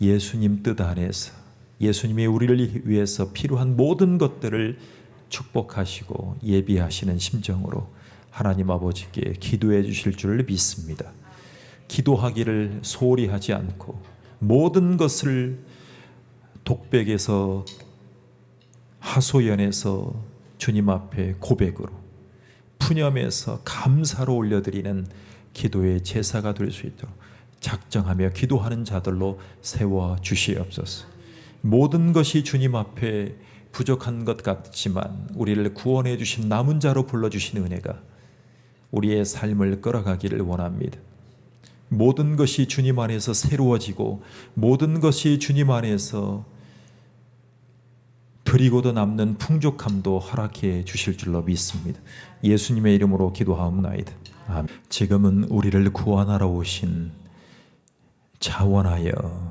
예수님 뜻 안에서 예수님이 우리를 위해서 필요한 모든 것들을 축복하시고 예비하시는 심정으로 하나님 아버지께 기도해 주실 줄 믿습니다. 기도하기를 소홀히 하지 않고 모든 것을 독백에서 하소연에서 주님 앞에 고백으로 푸념에서 감사로 올려드리는 기도의 제사가 될 수 있도록 작정하며 기도하는 자들로 세워 주시옵소서. 모든 것이 주님 앞에 부족한 것 같지만 우리를 구원해 주신 남은 자로 불러 주신 은혜가 우리의 삶을 끌어가기를 원합니다. 모든 것이 주님 안에서 새로워지고 모든 것이 주님 안에서 드리고도 남는 풍족함도 허락해 주실 줄로 믿습니다. 예수님의 이름으로 기도하옵나이다. 지금은 우리를 구원하러 오신 자원하여